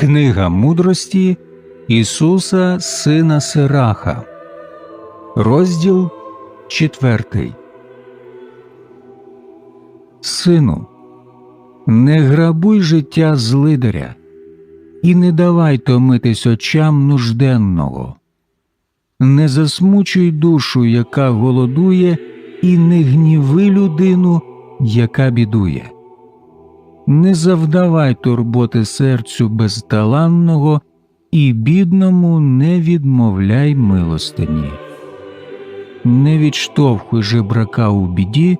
Книга мудрості Ісуса Сина Сираха, розділ четвертий. Сину, не грабуй життя злидаря, і не давай томитись очам нужденного, не засмучуй душу, яка голодує, і не гніви людину, яка бідує. Не завдавай турботи серцю безталанного, і бідному не відмовляй милостині. Не відштовхуй жебрака у біді,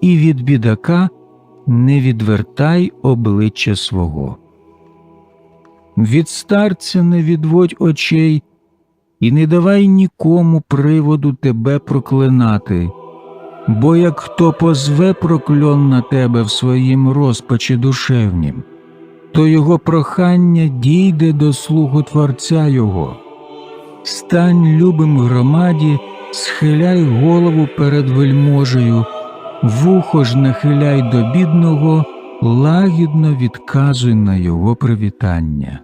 і від бідака не відвертай обличчя свого. Від старця не відводь очей, і не давай нікому приводу тебе проклинати, бо як хто позве прокльон на тебе в своїм розпачі душевнім, то його прохання дійде до слуху Творця Його. Стань любим громаді, схиляй голову перед вельможею, вухо ж нахиляй до бідного, лагідно відказуй на його привітання.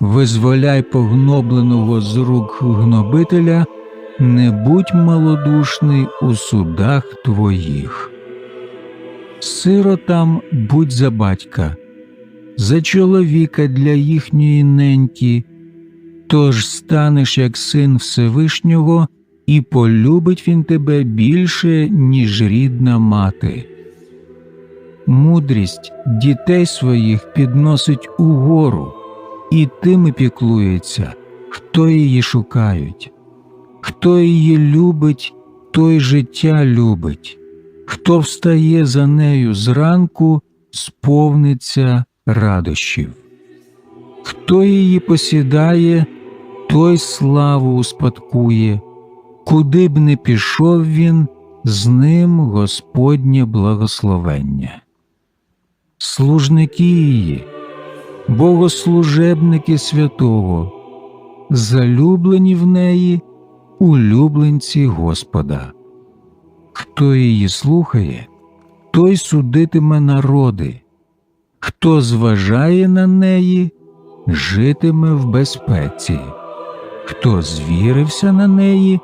Визволяй погнобленого з рук гнобителя, не будь малодушний у судах твоїх. Сиротам будь за батька, за чоловіка для їхньої неньки, тож станеш як син Всевишнього, і полюбить він тебе більше, ніж рідна мати. Мудрість дітей своїх підносить угору, і тими піклується, хто її шукають. Хто її любить, той життя любить, хто встає за нею зранку, сповниться радощів. Хто її посідає, той славу успадкує, куди б не пішов він, з ним Господнє благословення. Служники її, богослужебники святого, залюблені в неї улюбленці Господа. Хто її слухає, той судитиме народи, хто зважає на неї, житиме в безпеці, хто звірився на неї,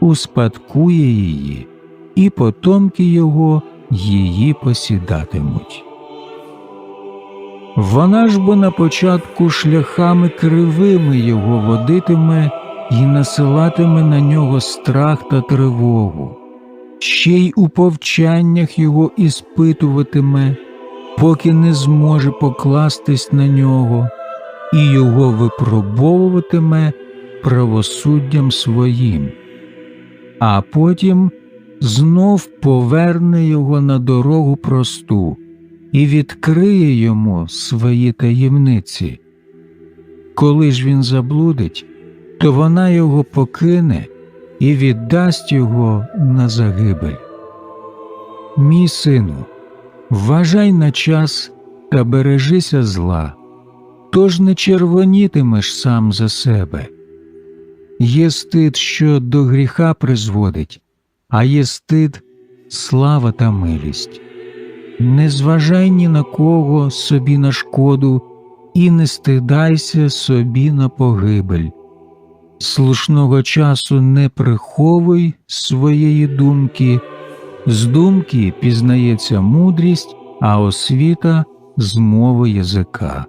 успадкує її, і потомки його її посідатимуть. Вона ж бо на початку шляхами кривими його водитиме і насилатиме на нього страх та тривогу, ще й у повчаннях його іспитуватиме, поки не зможе покластись на нього, і його випробовуватиме правосуддям своїм, а потім знов поверне його на дорогу просту і відкриє йому свої таємниці. Коли ж він заблудить, то вона його покине і віддасть його на загибель. Мій сину, вважай на час та бережися зла, тож не червонітимеш сам за себе. Є стид, що до гріха призводить, а є стид слава та милість. Не зважай ні на кого собі на шкоду і не стидайся собі на погибель слушного часу не приховуй своєї думки, з думки пізнається мудрість, а освіта з мови язика.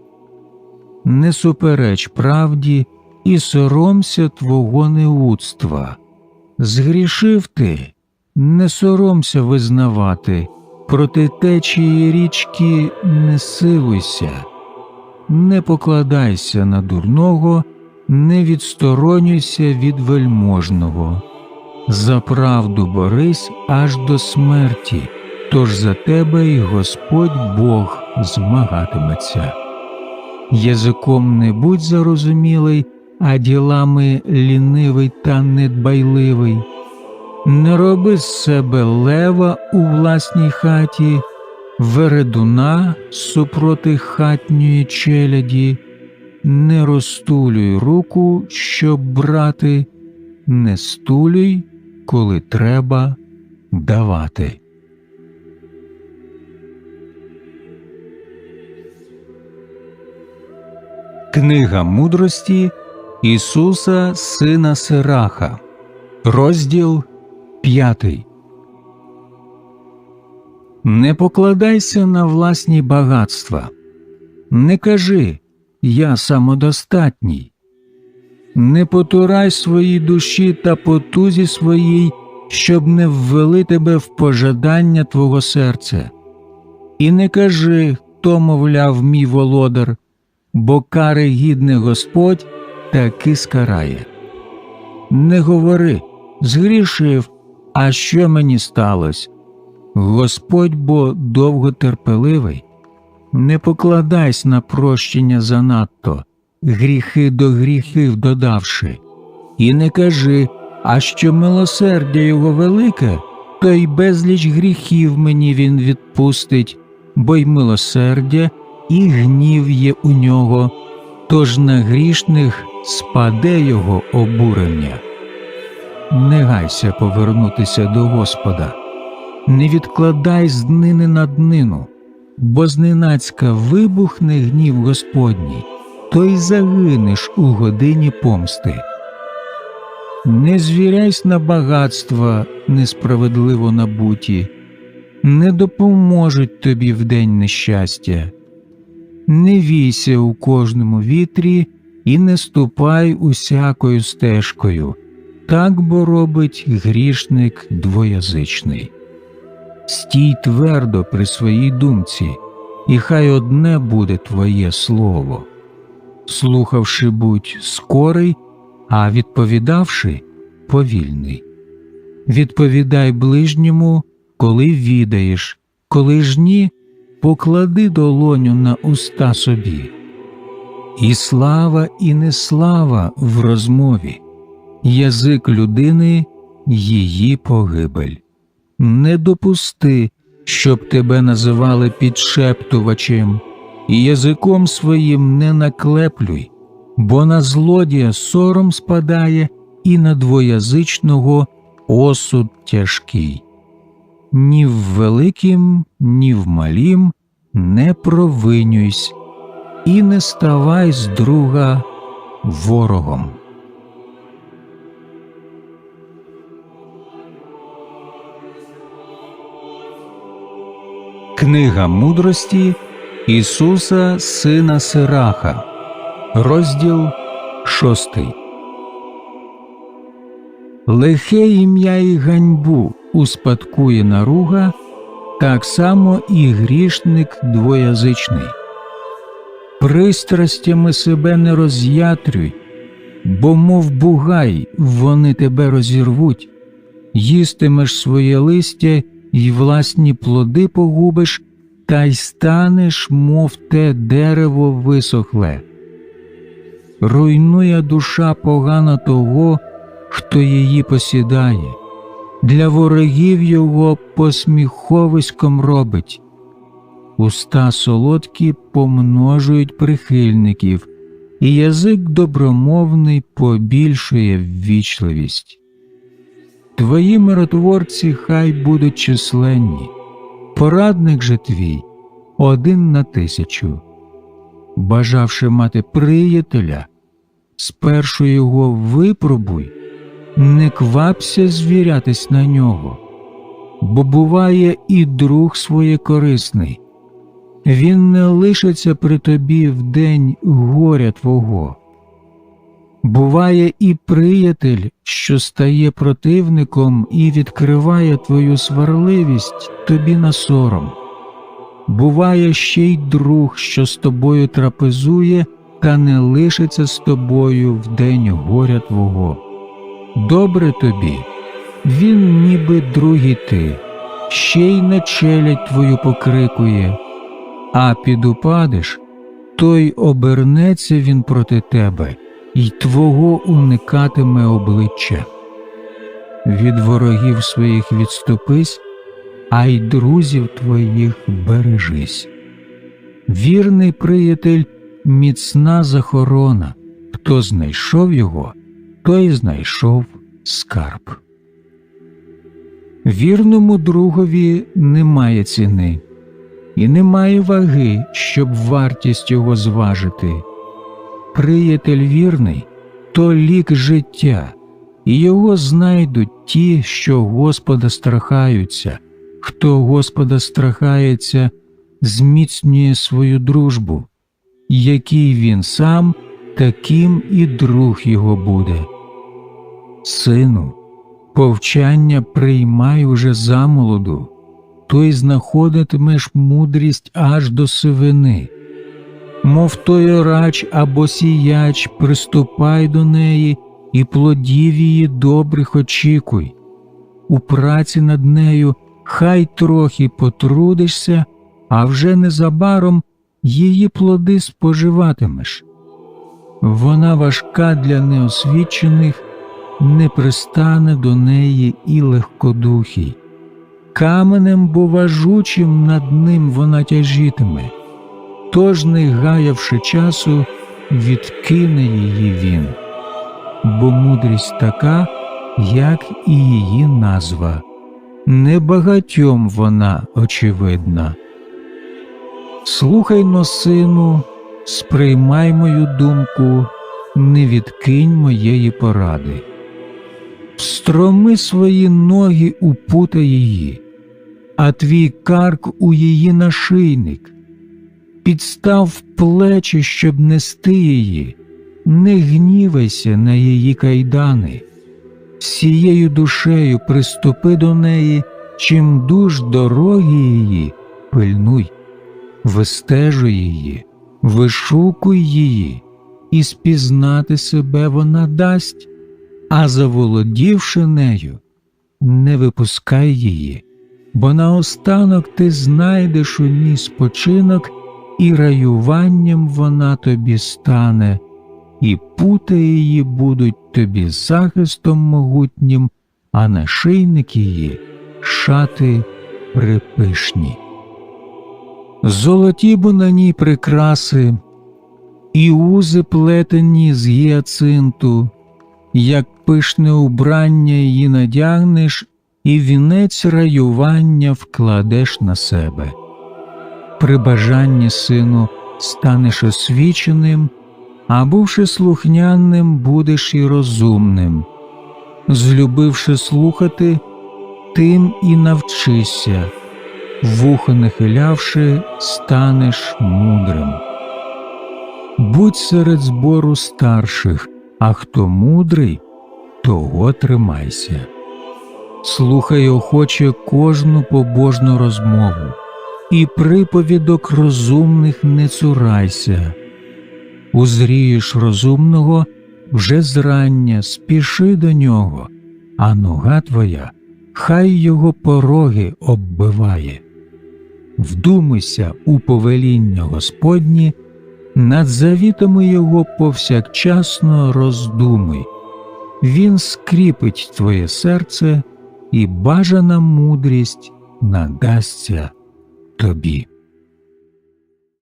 Не супереч правді і соромся твого неудства. Згрішив ти, не соромся визнавати, проти течії річки не силуйся, не покладайся на дурного не відсторонюйся від вельможного, за правду борись аж до смерті, тож за тебе й Господь Бог змагатиметься. Язиком не будь зарозумілий, а ділами лінивий та недбайливий. Не роби з себе лева у власній хаті, вередуна супроти хатньої челяді не розтулюй руку, щоб брати, не стулюй, коли треба давати. Книга мудрості Ісуса Сина Сираха, розділ 5. Не покладайся на власні багатства. Не кажи Я самодостатній. Не потурай своїй душі та потузі своїй, щоб не ввели тебе в пожадання твого серця. І не кажи, хто, мовляв, мій володар, бо кари гідний Господь таки скарає. Не говори, згрішив, а що мені сталося? Господь бо довготерпеливий, не покладайся на прощення занадто, гріхи до гріхів додавши, і не кажи, а що милосердя його велике, то й безліч гріхів мені він відпустить, бо й милосердя, і гнів є у нього, тож на грішних спаде його обурення. Не гайся повернутися до Господа, не відкладай з днини на днину, бо зненацька вибухне гнів Господній, то й загинеш у годині помсти. Не звіряйсь на багатства несправедливо набуті, не допоможуть тобі в день нещастя. Не війся у кожному вітрі і не ступай усякою стежкою, так бо робить грішник двоязичний. Стій твердо при своїй думці, і хай одне буде твоє слово. Слухавши, будь скорий, а відповідавши повільний. Відповідай ближньому, коли відаєш, коли ж ні, поклади долоню на уста собі. І слава, і неслава в розмові, язик людини її погибель. Не допусти, щоб тебе називали підшептувачем, і язиком своїм не наклеплюй, бо на злодія сором спадає, і на двоязичного осуд тяжкий. Ні в великім, ні в малім не провинюйсь, і не ставай з друга ворогом. Книга мудрості Ісуса Сина Сираха, розділ шостий. Лихе ім'я і ганьбу успадкує наруга, так само і грішник двоязичний. Пристрастями себе не роз'ятрюй, бо, мов бугай, вони тебе розірвуть, їстимеш своє листя й власні плоди погубиш, та й станеш, мов те дерево висохле. Руйнує душа погана того, хто її посідає, для ворогів його посміховиськом робить. Уста солодкі помножують прихильників, і язик добромовний побільшує ввічливість. Твої миротворці хай будуть численні, порадник же твій один на тисячу. Бажавши мати приятеля, спершу його випробуй, не квапся звірятись на нього, бо буває і друг своєкорисний, він не лишиться при тобі в день горя твого. Буває і приятель, що стає противником і відкриває твою сварливість тобі на сором. Буває ще й друг, що з тобою трапезує, та не лишиться з тобою в день горя твого. Добре тобі, він, ніби другий ти, ще й на челядь твою покрикує, а підупадеш, то й обернеться він проти тебе й твого уникатиме обличчя. Від ворогів своїх відступись, а й друзів твоїх бережись. Вірний приятель, міцна захорона, хто знайшов його, той знайшов скарб. Вірному другові немає ціни, і немає ваги, щоб вартість його зважити. Приятель вірний то лік життя, і його знайдуть ті, що Господа страхаються. Хто Господа страхається, зміцнює свою дружбу, який він сам, таким і друг його буде. Сину, повчання приймай уже замолоду, то й знаходитимеш мудрість аж до сивини. Мов той орач або сіяч, приступай до неї і плодів її добрих очікуй. У праці над нею хай трохи потрудишся, а вже незабаром її плоди споживатимеш. Вона важка для неосвічених, не пристане до неї і легкодухий. Каменем бо важучим над ним вона тяжітиме, тож, не гаявши часу, відкине її він, бо мудрість така, як і її назва, небагатьом вона очевидна. Слухай но, сину, сприймай мою думку, не відкинь моєї поради. Строми свої ноги у пута її, а твій карк у її нашийник, підстав плечі, щоб нести її, не гнівайся на її кайдани, всією душею приступи до неї, чим дуж дороги її, пильнуй, вистежуй її, вишукуй її, і спізнати себе вона дасть. А заволодівши нею, не випускай її, бо наостанок ти знайдеш у ній спочинок, і раюванням вона тобі стане, і пути її будуть тобі захистом могутнім, а нашийник її шати припишні. Золоті бо на ній прикраси, і узи плетені з гіацинту, як пишне убрання її надягнеш, і вінець раювання вкладеш на себе. При бажанні, сину, станеш освіченим, а бувши слухняним, будеш і розумним. Злюбивши слухати, тим і навчися, вухо не хилявши, станеш мудрим. Будь серед збору старших, а хто мудрий, того тримайся. Слухай охоче кожну побожну розмову, і приповідок розумних не цурайся. Узрієш розумного вже зрання, спіши до нього, а нога твоя хай його пороги оббиває. Вдумайся у повеління Господні, над завітами його повсякчасно роздумуй. Він скріпить твоє серце, і бажана мудрість надасться тобі.